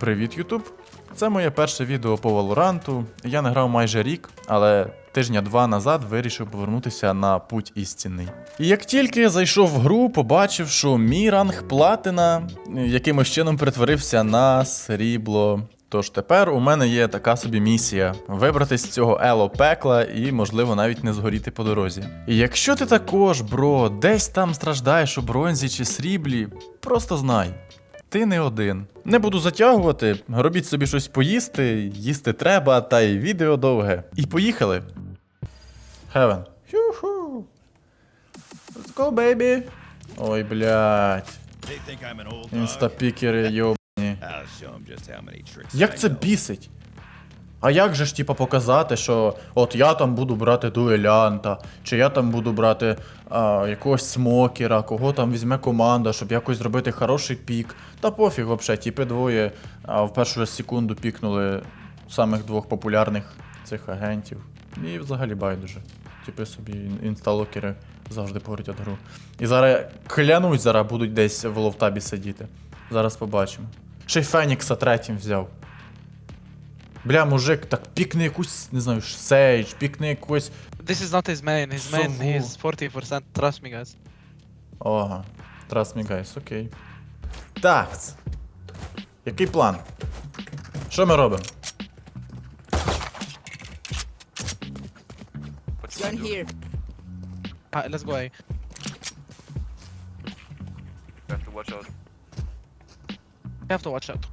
Привіт, Ютуб! Це моє перше відео по Валоранту. Я не грав майже рік, але тижня-два назад вирішив повернутися на путь істинний. І як тільки зайшов в гру, побачив, що мій ранг платина якимось чином перетворився на срібло. Тож тепер у мене є така собі місія вибратись з цього ело пекла і, можливо, навіть не згоріти по дорозі. І якщо ти також, бро, десь там страждаєш у бронзі чи сріблі, просто знай. Ти не один. Не буду затягувати, робіть собі щось поїсти, їсти треба, та й відео довге. І поїхали. Хевен. Хю-ху. Let's go, baby. Ой, блядь. Інстапікери, йобані. Як це бісить? А як же ж, типа, показати, що от я там буду брати дуелянта, чи я там буду брати а, якогось смокера, кого там візьме команда, щоб якось зробити хороший пік. Та пофіг вообще, типи двоє а, в першу секунду пікнули самих двох популярних цих агентів. І взагалі байдуже. Типи собі інсталокери завжди портять гру. І зараз клянусь, зараз будуть десь в ловтабі сидіти. Зараз побачимо. Ще й Фенікса третім взяв. Бля, мужик, так пікни якусь, не знаю, сейдж, пікни якусь. This is not his main. His main Сову. is 40%. Trust me, guys. Ага. Trust me, guys, окей. Так. Який план? Що ми робимо? Gun here. Uh, let's go A. You have to watch out. We have to watch out.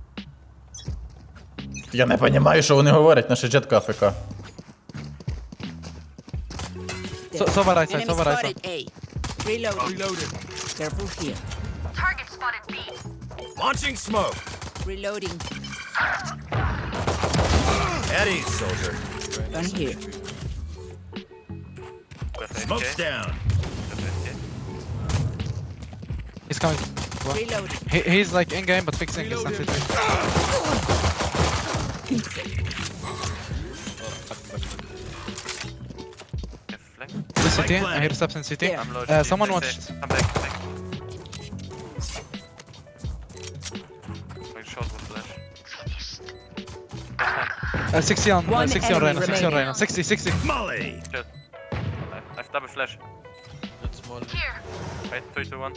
Я не розумію, що вони говорять, наша джетка АФК. So, so right side, Enemy so right side. spotted A. Reload. Reloaded. Careful here. Target spotted B. Launching smoke. Reloading. At ease, soldier. Gun here. Smoke's down. He's coming. Reloading. He, he's like in game but fixing his sentry. Get flanked. The city. planted. I hear steps in city. Yeah. Uh, someone Stay watched. I'm back. back. Going with flash. Uh, 60 on, uh, 60 on enemy Reyna, 60 on remaining. Reyna. 60, 60. Molly. Shit. I I have double flash. Here. Wait, 3, 2, 1.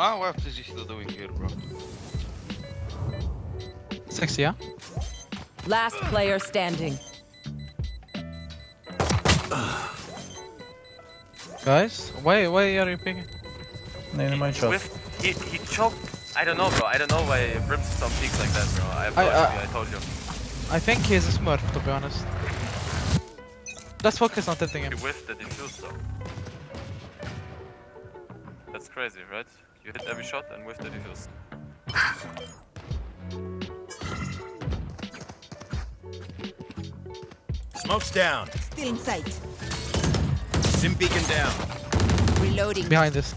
A, ławcy gdzieś do dołu here, bro. Sexy, ja? Last player standing. Guys, why why are you picking? Name my choice. He, he choked. I don't know, bro. I don't know why Brimstone peaks like that, bro. I have no I- I told you. I think he's a smurf to be honest. Let's focus on tilting him. He whiffed the feels so. That's crazy, right? You hit every shot and whiff the defuse. Smoke's down. Still in sight. Sim beacon down. Reloading. Behind this.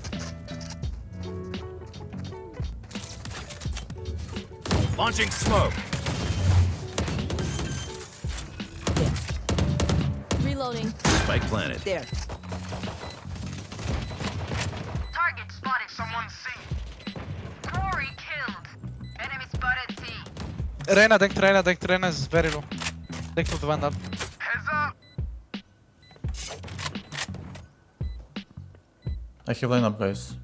Launching smoke. Reloading. Spike planet. There. Reyna denk, Reyna denk, Reyna is very low. Denk tot de wand up. I heal line up, guys.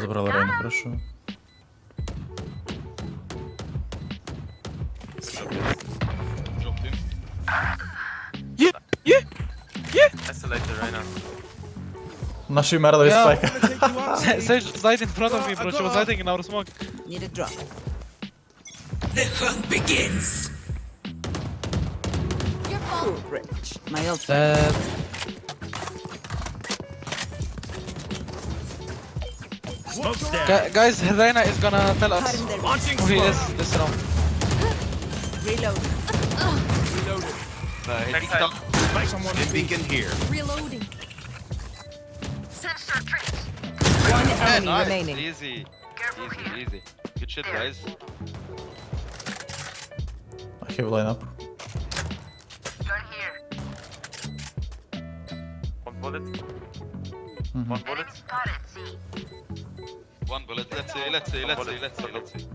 Забрала Рейна, хорошо. yeah! Isolate the Reyna. Наші вмерли від Yeah. спайка. Sage just died in front of me, bro. She was hiding in our smoke. Need a drop. Your fault. Rich. My ult. Dead. Smoke's down. Gu- guys, Reyna is gonna tell us Cutting their Launching who he smoke. is this round. Reload. Nah, he Next picked up. Beacon here. Reloading. Sensor tripped. One Yeah, enemy nice. remaining. Easy. Careful Easy, here. easy. Good shit, guys. I have line up. Gun here. One bullet. Mhm. One bullet. One bullet. Let's see, let's see, let's see, let's see, let's see.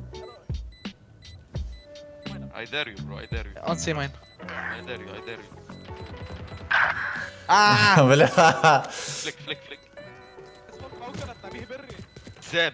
I dare you, bro. I dare you. On C mine. I dare you. I dare you. Бля. Flick, flick, flick. Zed.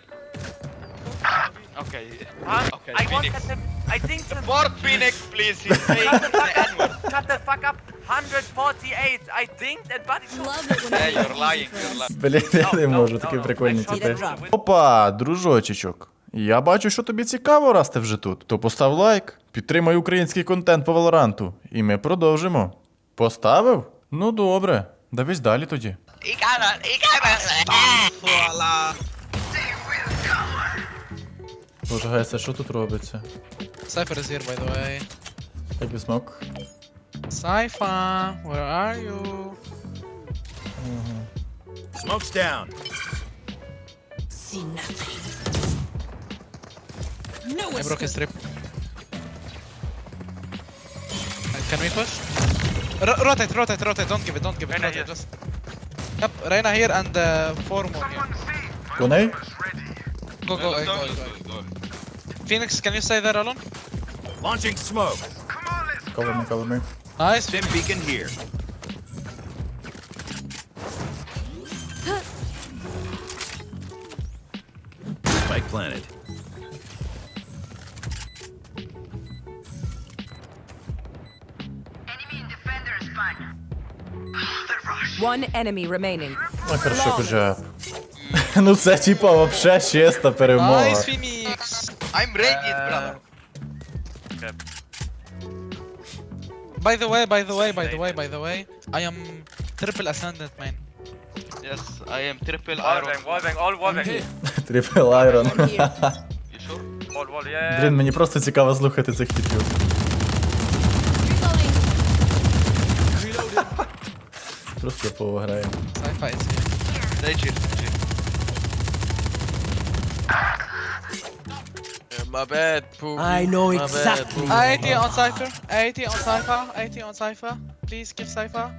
Okay. Huh? Okay, I Phoenix. wanted him. I think the Support Phoenix, please. He's saying Shut the the fuck up! N-word. Shut the fuck up! 148! I think that body shot. Love it when Hey, they you're make it lying. easy for You're us. lying. Блін, я не можу, такі прикольні типи. the win. Опа, дружочечок. Я бачу, що тобі цікаво, раз ти вже тут. То постав лайк, підтримай український контент по Валоранту, і ми продовжимо. Поставив? Ну добре. Дивись далі тоді. Боже, Гайса, що тут робиться? Cypher is here, by the way. Як і смок. Cypher, where are you? Smoke's down. See nothing. No I broke his trip. Uh, Can we push? Rotate, rotate, rotate. Don't give it, don't give it. Reina rotate, here. just. Yep, Reina here and uh, four more here. Go A? Go, go, go, go, go. Phoenix, can you stay there alone? Launching smoke. Cover me, cover me. Nice. Fim beacon here. Spike planet. One enemy remaining. Ну, хорошо, вже. Ну це типа вообще чиста перемога. Nice, Phoenix. I'm radiant, brother. Okay. By the way, by the way, by the way, by the way, I am triple ascendant, man. Yes, I am triple Wall iron. bang, wall bang, all wall bang. Трипл айрон. You sure? Wall, wall, yeah. Блін, мені просто цікаво слухати цих типів. Просто я повиграю. Sci-fi is here. They chill, chill. My bad, Pookie. I know My bad, exactly. Pookie. 80 on Cypher, 80 on Cypher, 80 on Cypher. Please kill Cypher.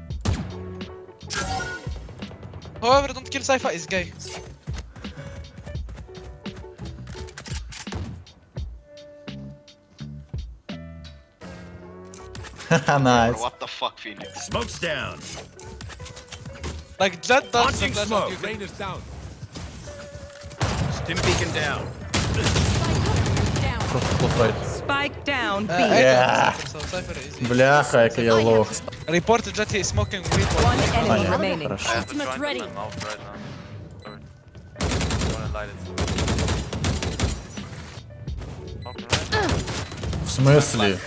Whoever don't kill Cypher is gay. Haha, найс. What the fuck, Phoenix? Smoke's down. Like Jet does Launching the smoke. you can- Rain is down. Stim beacon down. Просто плофрайт. Spike down B. Uh, I Yeah. don't think so Cypher is easy. Бляха, який я лох. Report to Jet he is smoking weed. One enemy Понятно. remaining. Хорошо. I have to Ultimate join ready. my mouth right now. Sorry. I wanna light it. Okay, right. В смислі?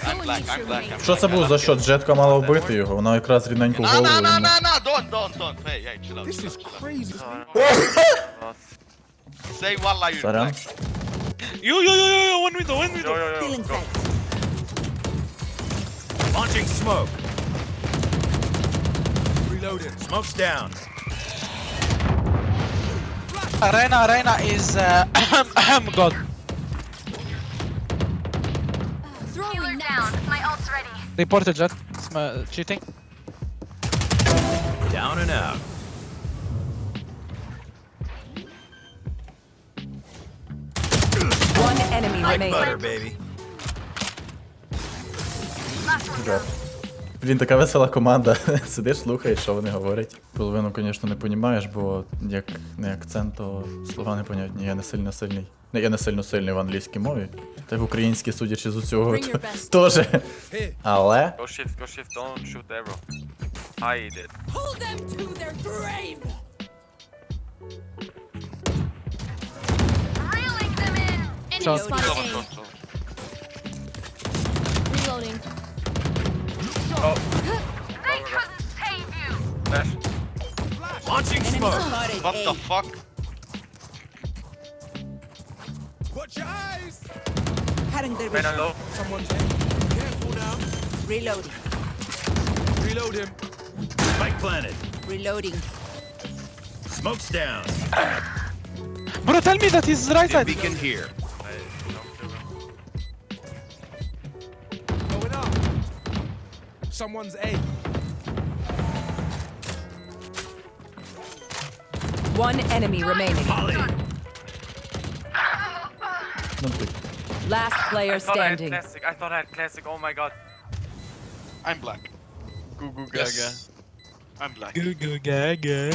Що це був за що? Джетка мала вбити його, вона якраз в No, голову. Hey, hey, chill out. This is crazy. Lost. Say wallah, you're Сорян. black. Yo, yo, yo, yo, yo, one window, one window. yo, yo, Still go. inside. Launching smoke. Reloading. Smoke's down. Arena, Arena is uh, ahem, God. They ported jet. Sm cheating. Down and out. One enemy like remaining. butter, baby. Last one. Блін, така весела команда. Сидиш, слухаєш, що вони говорять. Половину, звісно, не понімаєш, бо як не акцент, то слова непонятні. Я не сильно сильний. Не, я не сильно сильний в англійській мові. Та й в українській, судячи з усього, теж. Але. Go shift, go shift, don't shoot arrow. Hide it. Pull them to their grave. Reeling them in. Enemy spotted A. short, short. Reloading. Oh, They couldn't save you. flash. Launching smoke. What the fuck? Watch your eyes. Cutting the Man, vision. low. Someone's careful now. Reloading. Reload him. Spike planted. Reloading. Smoke's down. Bro, tell me that he's right Dim side. beacon here. someone's A. One enemy remaining. Molly. Last player standing. I, I had classic. I thought I had classic. Oh my god. I'm black. Goo goo gaga. Yes. I'm black. Goo goo gaga.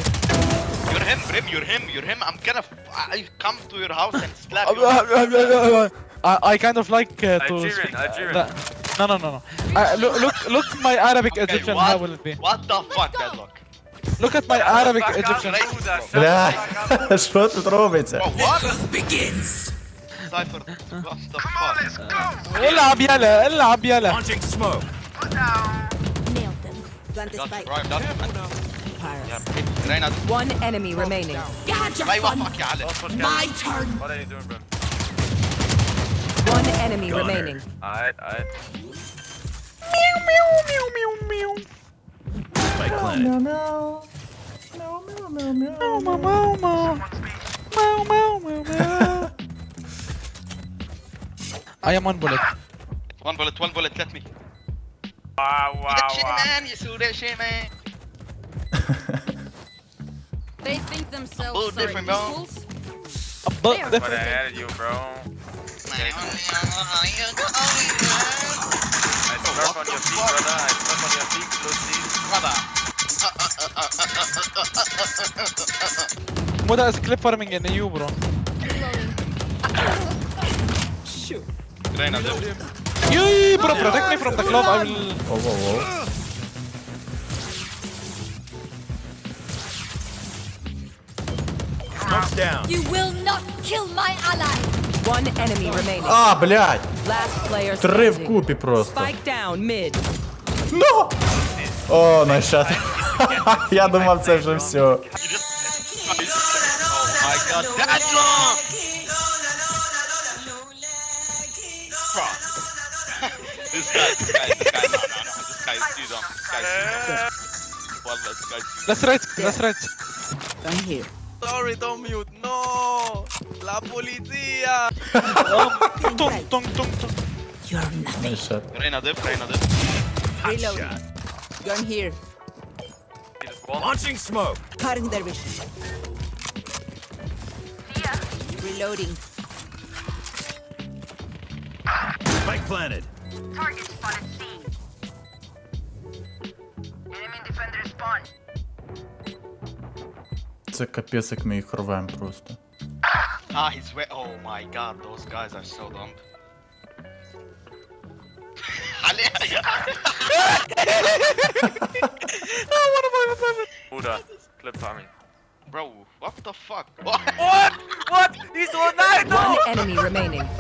You're him, Brim. You're him. You're him. I'm gonna. I come to your house and slap you. I, I kind of like uh, to. Algerian. Speak, Algerian. Uh, no, no, no, no. Uh, look, look, look my Arabic okay, Egyptian. What, how will it be? What the fuck, that Look? At my Arabic Egyptian. That's شلون the oh, begins. Cypher what the fuck? العب يلا العب يلا launching smoke. Nailed them. Plant the spike. one enemy remaining. My turn. One enemy Gunner. remaining. Alright, alright. Meow, meow, meow, meow, meow. Spike planet. Meow, meow, meow. Meow, meow, meow, meow. Meow, meow, meow. Meow, meow, meow. I am one bullet. One bullet, one bullet, let me. Wow, wow, that shit, wow. man, you saw that shit, man. they think themselves oh, are equals. They are better than you, bro snake. Clip farming in the U, bro. Shoot. Yee, bro, protect me from the club. I will. Down. You will not kill my ally. А, блядь! Три в купі просто. Ну! О, найшат. Я думал, це же все. Насрать, насрать. Sorry, don't mute. No. la policía. Tung, tung, tung, tung. You're nothing. Найшат. dumb. Reyna diff, Reyna diff. Reloading. Gun here. He just won. Launching smoke. Cutting their vision. Reloading. Spike planted. Target spotted C. Enemy defender spawn. Це капець, як ми їх рвем просто. Ah, he's wet. Oh my god, those guys are so dumb. Buddha. Clip farming. Bro, what the fuck? What? What? What? He's one night, One enemy remaining.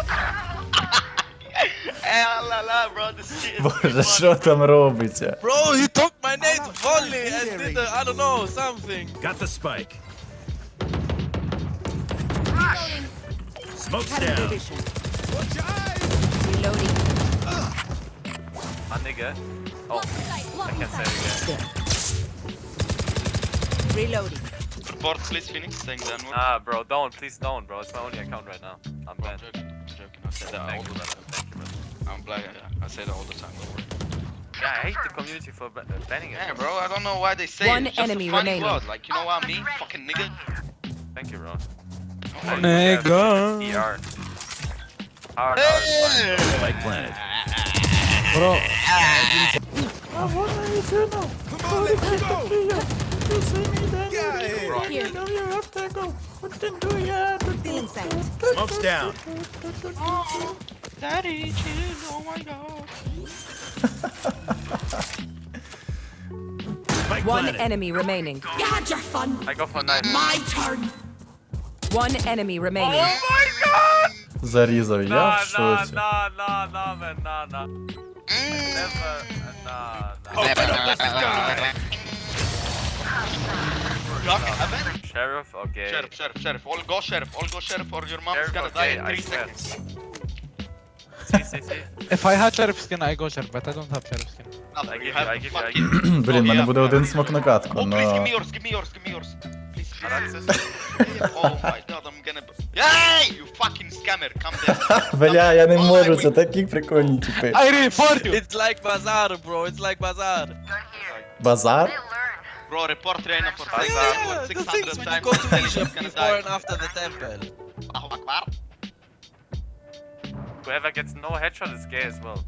Eh, la la, bro, this shit is Боже, що там робиться? Bro, he took my name volley and did the, I don't know, something. Got the spike. Smoke's Cutting down. vision. Watch your eyes. Reloading. Ah, nigga. Oh, I can't say it again. Reloading. Report, please, Phoenix, saying the Ah, bro, don't. Please don't, bro. It's my only account right now. I'm Bro, I'm joking. I'm joking. I say that all the time. Thank you, brother. I'm black. Yeah, I say that all the time. Don't worry. Yeah, I hate the community for uh, banning it. Yeah, bro, I don't know why they say One it. It's just enemy a funny remaining. word. Like, you know what I mean? Fucking nigga. Thank you, bro. Oh, Nigga. ER. Hard, hard, Spike planted. Bro, Come on, let's go. Get out of here. Here. Feeling sight. Smoke's down. Daddy, chill. Oh my god. One planted. enemy remaining. You had your fun. I go for knife. My turn. One enemy remaining. Oh my god! Зарізав, я Nah, в nah, шоці. nah, nah, nah, man, nah, nah. Never, nah, nah. Open up the sky. Rock heaven? Sheriff, okay. Sheriff, sheriff, sheriff. All go sheriff. All go sheriff or your mom's Sheriff, gonna die okay, in I three swear. seconds. See, see, see. if I had sheriff skin, I go sheriff, but I don't have sheriff skin. Nothing, I you give have you, I to give you, I fucking- give you. Блін, в Oh, мене yeah. буде один смок на катку, Oh, please give me но... yours, give me yours, give me yours. Please. Ah, that's it. Oh my god, I'm gonna. Hey, you fucking scammer, come there. Бля, я не Oh, можу, wait. це такі прикольні типи. I report you! It's like bazaar, bro. It's like bazaar. Базар? Bro, report Reina for Ah, saying yeah, that word the 600 things when you times. go to then Egypt she's gonna before die. and after the temple. Allahu Akbar. Whoever gets no headshot is gay as well.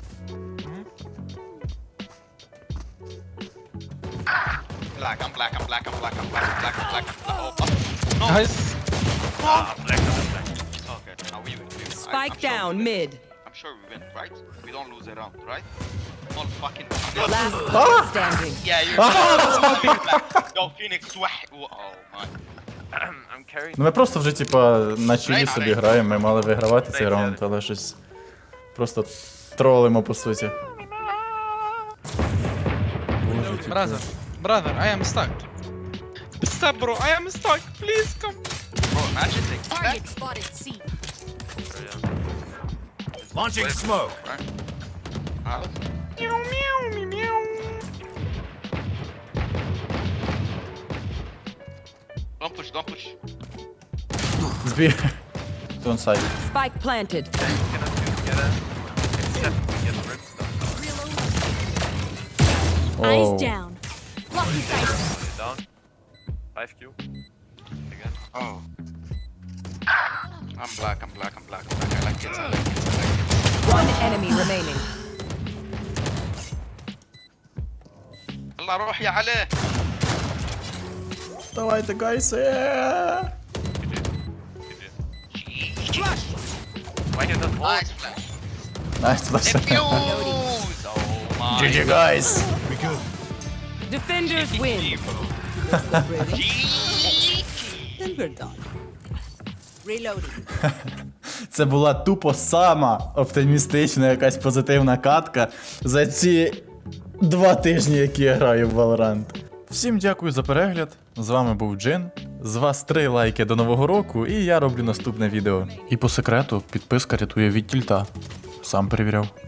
Black, I'm black, I'm black, I'm black, I'm black, I'm black, I'm black, I'm black. Oh, oh. Nice. Ah, black, black, black. Okay, now we win. we win. Spike I'm down win. mid. I'm sure we win, right? We don't lose a round, right? All fucking. Last player standing. Yeah, you're. Yo, Phoenix, wah. Oh my. I'm carrying. Ну ми просто вже, типа, на чилі собі граємо, ми мали вигравати цей раунд, але щось. Просто тролимо по суті. Боже, типу. Brother, brother, I am stuck. Bro? I am stuck. Please come. Bro, imagine they Target spotted See. Launching Wait. smoke. Right. Huh? Meow, meow, meow, meow. Don't push, don't push. He's be. Don't side. Spike planted. Oh. Eyes down. Five Q. Again. Oh. I'm black, I'm black, I'm black, I'm black. I like kids, I like I like. One enemy remaining. يلا روح يا علي. طلعت guys here. Flash! Why did that Nice flash. Nice flash. Defuse! Oh guys. We good. Defenders win. Це була тупо сама оптимістична якась позитивна катка за ці два тижні, які я граю в Valorant. Всім дякую за перегляд. З вами був Джин. З вас три лайки до нового року, і я роблю наступне відео. І по секрету підписка рятує від тільта. Сам перевіряв.